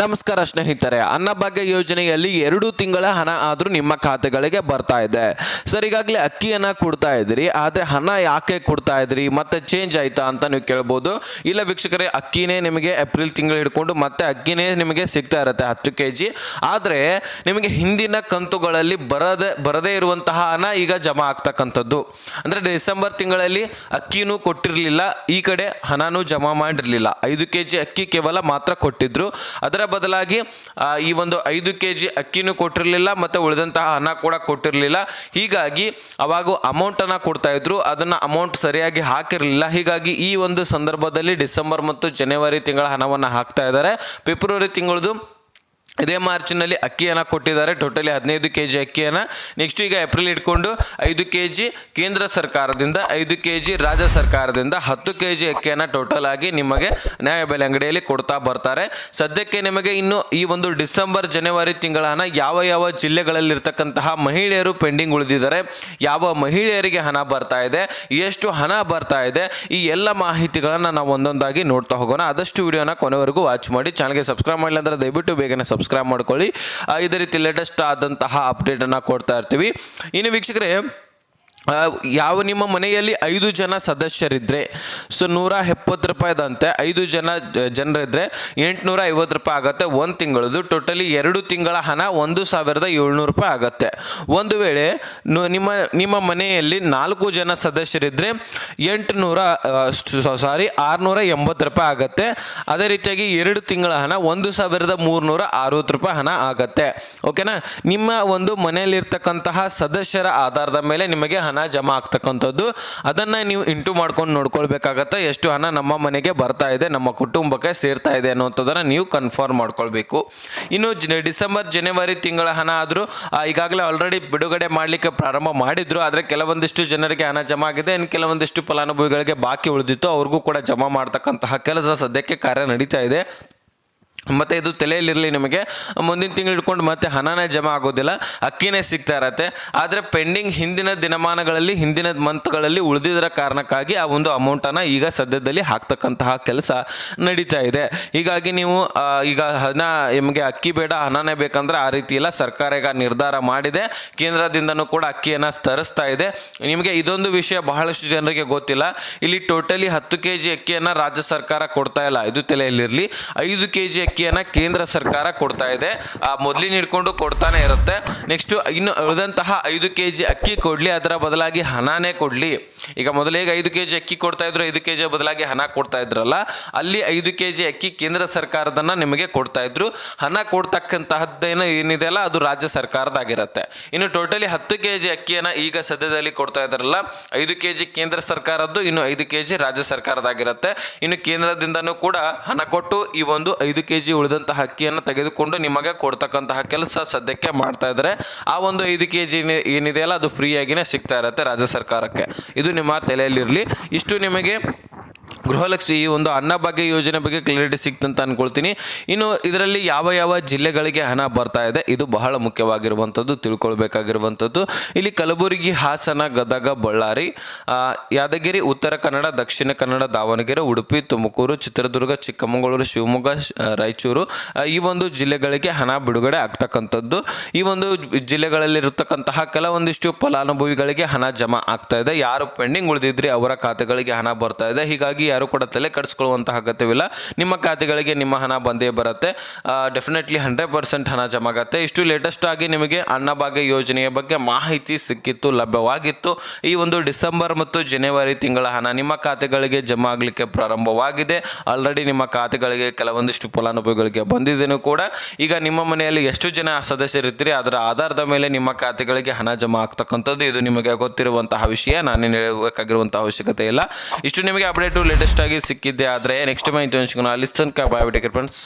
ನಮಸ್ಕಾರ ಸ್ನೇಹಿತರೆ, ಅನ್ನಭಾಗ್ಯ ಯೋಜನೆಯಲ್ಲಿ ಎರಡು ತಿಂಗಳ ಹಣ ಆದರೂ ನಿಮ್ಮ ಖಾತೆಗಳಿಗೆ ಬರ್ತಾ ಇದೆ. ಸರ್, ಈಗಾಗಲೇ ಅಕ್ಕಿಯನ್ನು ಕೊಡ್ತಾ ಇದ್ರಿ ಆದರೆ ಹಣ ಯಾಕೆ ಕೊಡ್ತಾ ಇದ್ರಿ ಮತ್ತೆ ಚೇಂಜ್ ಆಯಿತಾ ಅಂತ ನೀವು ಕೇಳ್ಬೋದು. ಇಲ್ಲ ವೀಕ್ಷಕರೇ, ಅಕ್ಕಿನೇ ನಿಮಗೆ ಏಪ್ರಿಲ್ ತಿಂಗಳು ಹಿಡ್ಕೊಂಡು ಮತ್ತೆ ಅಕ್ಕಿನೇ ನಿಮಗೆ ಸಿಗ್ತಾ ಇರುತ್ತೆ ಹತ್ತು ಕೆ ಜಿ ಆದರೆ ನಿಮಗೆ ಹಿಂದಿನ ಕಂತುಗಳಲ್ಲಿ ಬರದೆ, ಬರದೇ ಇರುವಂತಹ ಹಣ ಈಗ ಜಮಾ ಆಗ್ತಕ್ಕಂಥದ್ದು. ಅಂದರೆ ಡಿಸೆಂಬರ್ ತಿಂಗಳಲ್ಲಿ ಅಕ್ಕಿನೂ ಕೊಟ್ಟಿರಲಿಲ್ಲ, ಈ ಕಡೆ ಹಣನೂ ಜಮಾ ಮಾಡಿರಲಿಲ್ಲ. ಐದು ಕೆ ಜಿ ಅಕ್ಕಿ ಕೇವಲ ಮಾತ್ರ ಕೊಟ್ಟಿದ್ರು. ಅದರ ಬದಲಾಗಿ ಈ ಒಂದು ಐದು ಕೆ ಜಿ ಅಕ್ಕಿನೂ ಕೊಟ್ಟಿರಲಿಲ್ಲ, ಮತ್ತು ಉಳಿದಂತಹ ಹಣ ಕೂಡ ಕೊಟ್ಟಿರಲಿಲ್ಲ. ಹೀಗಾಗಿ, ಅವಾಗ ಅಮೌಂಟನ್ನು ಕೊಡ್ತಾ ಇದ್ರು, ಅದನ್ನು ಅಮೌಂಟ್ ಸರಿಯಾಗಿ ಹಾಕಿರಲಿಲ್ಲ. ಹೀಗಾಗಿ, ಈ ಒಂದು ಸಂದರ್ಭದಲ್ಲಿ ಡಿಸೆಂಬರ್ ಮತ್ತು ಜನವರಿ ತಿಂಗಳ ಹಣವನ್ನು ಹಾಕ್ತಾ ಇದ್ದಾರೆ. ಫೆಬ್ರವರಿ ತಿಂಗಳದು ಇದೇ ಮಾರ್ಚ್ನಲ್ಲಿ ಅಕ್ಕಿಯನ್ನು ಕೊಟ್ಟಿದ್ದಾರೆ. ಟೋಟಲಿ ಹದಿನೈದು ಕೆ ಜಿ ಅಕ್ಕಿಯನ್ನು ನೆಕ್ಸ್ಟ್ ಈಗ ಏಪ್ರಿಲ್ ಇಟ್ಕೊಂಡು ಐದು ಕೆ ಜಿ ಕೇಂದ್ರ ಸರ್ಕಾರದಿಂದ, ಐದು ಕೆ ಜಿ ರಾಜ್ಯ ಸರ್ಕಾರದಿಂದ, ಹತ್ತು ಕೆ ಜಿ ಅಕ್ಕಿಯನ್ನು ಟೋಟಲ್ ಆಗಿ ನಿಮಗೆ ನ್ಯಾಯಬೆಲೆ ಅಂಗಡಿಯಲ್ಲಿ ಕೊಡ್ತಾ ಬರ್ತಾರೆ. ಸದ್ಯಕ್ಕೆ ನಿಮಗೆ ಇನ್ನು ಈ ಒಂದು ಡಿಸೆಂಬರ್, ಜನವರಿ ತಿಂಗಳ ಹಣ ಯಾವ ಯಾವ ಜಿಲ್ಲೆಗಳಲ್ಲಿರ್ತಕ್ಕಂತಹ ಮಹಿಳೆಯರು ಪೆಂಡಿಂಗ್ ಉಳಿದಿದ್ದಾರೆ, ಯಾವ ಮಹಿಳೆಯರಿಗೆ ಹಣ ಬರ್ತಾ ಇದೆ, ಎಷ್ಟು ಹಣ ಬರ್ತಾ ಇದೆ, ಈ ಎಲ್ಲ ಮಾಹಿತಿಗಳನ್ನು ನಾವು ಒಂದೊಂದಾಗಿ ನೋಡ್ತಾ ಹೋಗೋಣ. ಆದಷ್ಟು ವಿಡಿಯೋನ ಕೊನೆವರೆಗೂ ವಾಚ್ ಮಾಡಿ. ಚಾನಲ್ಗೆ ಸಬ್ಸ್ಕ್ರೈಬ್ ಮಾಡಿಲ್ಲ ಅಂದರೆ ದಯವಿಟ್ಟು ಬೇಗನೆ ಸಬ್ಸ್ಕ್ರೈಬ್ ಮಾಡ್ಕೊಳ್ಳಿ. ಆ, ಇದೇ ರೀತಿ ಲೇಟೆಸ್ಟ್ ಆದಂತಹ ಅಪ್ಡೇಟನ್ನು ಕೊಡ್ತಾ ಇರ್ತೀವಿ. ಇನ್ನು ವೀಕ್ಷಕರೇ ಯಾವ ನಿಮ್ಮ ಮನೆಯಲ್ಲಿ ಐದು ಜನ ಸದಸ್ಯರಿದ್ದರೆ ಸೊ ನೂರ ಎಪ್ಪತ್ತು ರೂಪಾಯಿದಂತೆ ಐದು ಜನ ಜನರಿದ್ದರೆ ಎಂಟುನೂರ ಐವತ್ತು ರೂಪಾಯಿ ಆಗುತ್ತೆ. ಒಂದು ತಿಂಗಳದು, ಟೋಟಲಿ ಎರಡು ತಿಂಗಳ ಹಣ ಒಂದು ಸಾವಿರದ ಏಳ್ನೂರು ರೂಪಾಯಿ ಆಗುತ್ತೆ. ಒಂದು ವೇಳೆ ನಿಮ್ಮ ನಿಮ್ಮ ಮನೆಯಲ್ಲಿ ನಾಲ್ಕು ಜನ ಸದಸ್ಯರಿದ್ದರೆ ಎಂಟುನೂರ ಸಾರಿ, ಆರುನೂರ ಎಂಬತ್ತು ರೂಪಾಯಿ ಆಗುತ್ತೆ. ಅದೇ ರೀತಿಯಾಗಿ ಎರಡು ತಿಂಗಳ ಹಣ ಒಂದು ಸಾವಿರದ ಮೂರುನೂರ ಅರವತ್ತು ರೂಪಾಯಿ ಹಣ ಆಗುತ್ತೆ. ಓಕೆನಾ? ನಿಮ್ಮ ಒಂದು ಮನೆಯಲ್ಲಿರ್ತಕ್ಕಂತಹ ಸದಸ್ಯರ ಆಧಾರದ ಮೇಲೆ ನಿಮಗೆ ಹಣ ಜಮಾ ಆಗ್ತಕ್ಕಂಥದ್ದು, ಅದನ್ನು ನೀವು ಇಂಟು ಮಾಡ್ಕೊಂಡು ನೋಡ್ಕೊಳ್ಬೇಕಾಗತ್ತೆ. ಎಷ್ಟು ಹಣ ನಮ್ಮ ಮನೆಗೆ ಬರ್ತಾ ಇದೆ, ನಮ್ಮ ಕುಟುಂಬಕ್ಕೆ ಸೇರ್ತಾ ಇದೆ ಅನ್ನೋಂಥದ್ದನ್ನು ನೀವು ಕನ್ಫರ್ಮ್ ಮಾಡ್ಕೊಳ್ಬೇಕು. ಇನ್ನು ಡಿಸೆಂಬರ್, ಜನವರಿ ತಿಂಗಳ ಹಣ ಆದರೂ ಈಗಾಗಲೇ ಆಲ್ರೆಡಿ ಬಿಡುಗಡೆ ಮಾಡಲಿಕ್ಕೆ ಪ್ರಾರಂಭ ಮಾಡಿದ್ರು, ಆದರೆ ಕೆಲವೊಂದಿಷ್ಟು ಜನರಿಗೆ ಹಣ ಜಮಾ ಆಗಿದೆ, ಇನ್ನು ಕೆಲವೊಂದಿಷ್ಟು ಫಲಾನುಭವಿಗಳಿಗೆ ಬಾಕಿ ಉಳಿದಿತ್ತು, ಅವ್ರಿಗೂ ಕೂಡ ಜಮಾ ಮಾಡ್ತಕ್ಕಂತಹ ಕೆಲಸ ಸದ್ಯಕ್ಕೆ ಕಾರ್ಯ ನಡೀತಾ ಇದೆ. ಮತ್ತು ಇದು ತಲೆಯಲ್ಲಿರಲಿ ನಿಮಗೆ. ಮುಂದಿನ ತಿಂಗಳು ಇಟ್ಕೊಂಡು ಮತ್ತೆ ಹಣನೇ ಜಮಾ ಆಗೋದಿಲ್ಲ. ಅಕ್ಕಿನೇ ಸಿಗ್ತಾ ಇರತ್ತೆ. ಆದರೆ ಪೆಂಡಿಂಗ್ ಹಿಂದಿನ ದಿನಮಾನಗಳಲ್ಲಿ, ಹಿಂದಿನ ಮಂತ್ಗಳಲ್ಲಿ ಉಳಿದಿದ್ರ ಕಾರಣಕ್ಕಾಗಿ ಆ ಒಂದು ಅಮೌಂಟನ್ನು ಈಗ ಸದ್ಯದಲ್ಲಿ ಹಾಕ್ತಕ್ಕಂತಹ ಕೆಲಸ ನಡೀತಾ ಇದೆ. ಹೀಗಾಗಿ ನೀವು ಈಗ ಹಣ, ನಿಮಗೆ ಅಕ್ಕಿ ಬೇಡ, ಹಣನೇ ಬೇಕಂದ್ರೆ ಆ ರೀತಿ ಇಲ್ಲ ಸರ್ಕಾರ ಈಗ ನಿರ್ಧಾರ ಮಾಡಿದೆ. ಕೇಂದ್ರದಿಂದನೂ ಕೂಡ ಅಕ್ಕಿಯನ್ನು ತರಿಸ್ತಾ ಇದೆ. ನಿಮಗೆ ಇದೊಂದು ವಿಷಯ ಬಹಳಷ್ಟು ಜನರಿಗೆ ಗೊತ್ತಿಲ್ಲ. ಇಲ್ಲಿ ಟೋಟಲಿ ಹತ್ತು ಕೆ ಜಿ ಅಕ್ಕಿಯನ್ನು ರಾಜ್ಯ ಸರ್ಕಾರ ಕೊಡ್ತಾ ಇಲ್ಲ. ಇದು ತಲೆಯಲ್ಲಿರಲಿ. ಐದು ಕೆ ಜಿ ಅಕ್ಕಿಯನ್ನು ಕೇಂದ್ರ ಸರ್ಕಾರ ಕೊಡ್ತಾ ಇದೆ. ಆ ಮೊದಲಿನ ಹಿಡ್ಕೊಂಡು ಕೊಡ್ತಾನೆ ಇರುತ್ತೆ. ನೆಕ್ಸ್ಟು ಇನ್ನು ಉಳಿದಂತಹ ಐದು ಕೆ ಜಿ ಅಕ್ಕಿ ಕೊಡಲಿ, ಅದರ ಬದಲಾಗಿ ಹಣನೇ ಕೊಡಲಿ. ಈಗ ಮೊದಲಿಗೆ ಐದು ಕೆ ಜಿ ಅಕ್ಕಿ ಕೊಡ್ತಾ ಇದ್ರು, ಐದು ಕೆ ಜಿ ಬದಲಾಗಿ ಹಣ ಕೊಡ್ತಾ ಇದ್ರಲ್ಲ, ಅಲ್ಲಿ ಐದು ಕೆ ಜಿ ಅಕ್ಕಿ ಕೇಂದ್ರ ಸರ್ಕಾರದನ್ನ ನಿಮಗೆ ಕೊಡ್ತಾ ಇದ್ರು. ಹಣ ಕೊಡ್ತಕ್ಕಂತಹದ್ದೇನು ಏನಿದೆಯಲ್ಲ ಅದು ರಾಜ್ಯ ಸರ್ಕಾರದಾಗಿರುತ್ತೆ. ಇನ್ನು ಟೋಟಲಿ ಹತ್ತು ಕೆ ಜಿ ಅಕ್ಕಿಯನ್ನು ಈಗ ಸದ್ಯದಲ್ಲಿ ಕೊಡ್ತಾ ಇದ್ರಲ್ಲ ಐದು ಕೆ ಜಿ ಕೇಂದ್ರ ಸರ್ಕಾರದ್ದು, ಇನ್ನು ಐದು ಕೆ ಜಿ ರಾಜ್ಯ ಸರ್ಕಾರದಾಗಿರುತ್ತೆ. ಇನ್ನು ಕೇಂದ್ರದಿಂದನೂ ಕೂಡ ಹಣ ಕೊಟ್ಟು ಈ ಒಂದು ಐದು ಕೆ ಜಿ ಉಳಿದಂತಹ ಅಕ್ಕಿಯನ್ನು ತೆಗೆದುಕೊಂಡು ನಿಮಗೆ ಕೊಡ್ತಕ್ಕಂತಹ ಕೆಲಸ ಸದ್ಯಕ್ಕೆ ಮಾಡ್ತಾ ಇದ್ದಾರೆ. ಆ ಒಂದು ಐದು ಕೆ ಜಿ ಏನಿದೆಯಲ್ಲ ಅದು ಫ್ರೀಯಾಗಿನೇ ಸಿಗ್ತಾ ಇರುತ್ತೆ ರಾಜ್ಯ ಸರ್ಕಾರಕ್ಕೆ. ಇದು ನಿಮ್ಮ ತಲೆಯಲ್ಲಿರಲಿ. ಇಷ್ಟು ನಿಮಗೆ ಗೃಹಲಕ್ಷ್ಮಿ, ಈ ಒಂದು ಅನ್ನಭಾಗ್ಯ ಯೋಜನೆ ಬಗ್ಗೆ ಕ್ಲಾರಿಟಿ ಸಿಕ್ತಂತ ಅನ್ಕೊಳ್ತೀನಿ. ಇನ್ನು ಇದರಲ್ಲಿ ಯಾವ ಯಾವ ಜಿಲ್ಲೆಗಳಿಗೆ ಹಣ ಬರ್ತಾ ಇದೆ, ಇದು ಬಹಳ ಮುಖ್ಯವಾಗಿರುವಂಥದ್ದು, ತಿಳ್ಕೊಳ್ಬೇಕಾಗಿರುವಂಥದ್ದು. ಇಲ್ಲಿ ಕಲಬುರಗಿ, ಹಾಸನ, ಗದಗ, ಬಳ್ಳಾರಿ ಯಾದಗಿರಿ, ಉತ್ತರ ಕನ್ನಡ, ದಕ್ಷಿಣ ಕನ್ನಡ, ದಾವಣಗೆರೆ, ಉಡುಪಿ, ತುಮಕೂರು, ಚಿತ್ರದುರ್ಗ, ಚಿಕ್ಕಮಗಳೂರು, ಶಿವಮೊಗ್ಗ ರಾಯಚೂರು ಈ ಒಂದು ಜಿಲ್ಲೆಗಳಿಗೆ ಹಣ ಬಿಡುಗಡೆ ಆಗ್ತಕ್ಕಂಥದ್ದು. ಈ ಒಂದು ಜಿಲ್ಲೆಗಳಲ್ಲಿರತಕ್ಕಂತಹ ಕೆಲವೊಂದಿಷ್ಟು ಫಲಾನುಭವಿಗಳಿಗೆ ಹಣ ಜಮಾ ಆಗ್ತಾ ಇದೆ. ಯಾರು ಪೆಂಡಿಂಗ್ ಉಳಿದಿದ್ರಿ ಅವರ ಖಾತೆಗಳಿಗೆ ಹಣ ಬರ್ತಾ ಇದೆ. ಹೀಗಾಗಿ ಯಾರು ಕೂಡ ತಲೆ ಕಡಿಸ್ಕೊಳ್ಳುವಂತಹ ಅಗತ್ಯವಿಲ್ಲ. ನಿಮ್ಮ ಖಾತೆಗಳಿಗೆ ನಿಮ್ಮ ಹಣ ಬಂದೇ ಬರುತ್ತೆ. ಡೆಫಿನೆಟ್ಲಿ ಹಂಡ್ರೆಡ್ ಪರ್ಸೆಂಟ್ ಹಣ ಜಮಾ ಆಗುತ್ತೆ ಇಷ್ಟು ಲೇಟೆಸ್ಟ್ ಆಗಿ ನಿಮಗೆ ಅನ್ನಭಾಗ್ಯ ಯೋಜನೆಯ ಬಗ್ಗೆ ಮಾಹಿತಿ ಸಿಕ್ಕಿತ್ತು, ಲಭ್ಯವಾಗಿತ್ತು. ಈ ಒಂದು ಡಿಸೆಂಬರ್ ಮತ್ತು ಜನವರಿ ತಿಂಗಳ ಹಣ ನಿಮ್ಮ ಖಾತೆಗಳಿಗೆ ಜಮಾ ಆಗಲಿಕ್ಕೆ ಪ್ರಾರಂಭವಾಗಿದೆ. ಆಲ್ರೆಡಿ ನಿಮ್ಮ ಖಾತೆಗಳಿಗೆ ಕೆಲವೊಂದಿಷ್ಟು ಫಲಾನುಭವಿಗಳಿಗೆ ಬಂದಿದ್ದೇನೂ ಕೂಡ. ಈಗ ನಿಮ್ಮ ಮನೆಯಲ್ಲಿ ಎಷ್ಟು ಜನ ಸದಸ್ಯರಿರ್ತೀರಿ ಅದರ ಆಧಾರದ ಮೇಲೆ ನಿಮ್ಮ ಖಾತೆಗಳಿಗೆ ಹಣ ಜಮಾ ಆಗ್ತಕ್ಕಂಥದ್ದು ಇದು ನಿಮಗೆ ಗೊತ್ತಿರುವಂತಹ ವಿಷಯ. ನಾನೇನು ಹೇಳಬೇಕಾಗಿರುವಂತಹ ಅವಶ್ಯಕತೆ ಇಲ್ಲ. ಇಷ್ಟು ನಿಮಗೆ ಅಪ್ಡೇಟು ಲೇಟೆಸ್ಟ್ ಆಗಿ ಸಿಕ್ಕಿದ್ದೆ ಆದರೆ ನೆಕ್ಸ್ಟ್ ಮಾಹಿತಿ ಇಂಟರ್ನ್ಶಿಪ್ ಅಲ್ಲಿ ಬಾಯ್ ಫ್ರೆಂಡ್ಸ್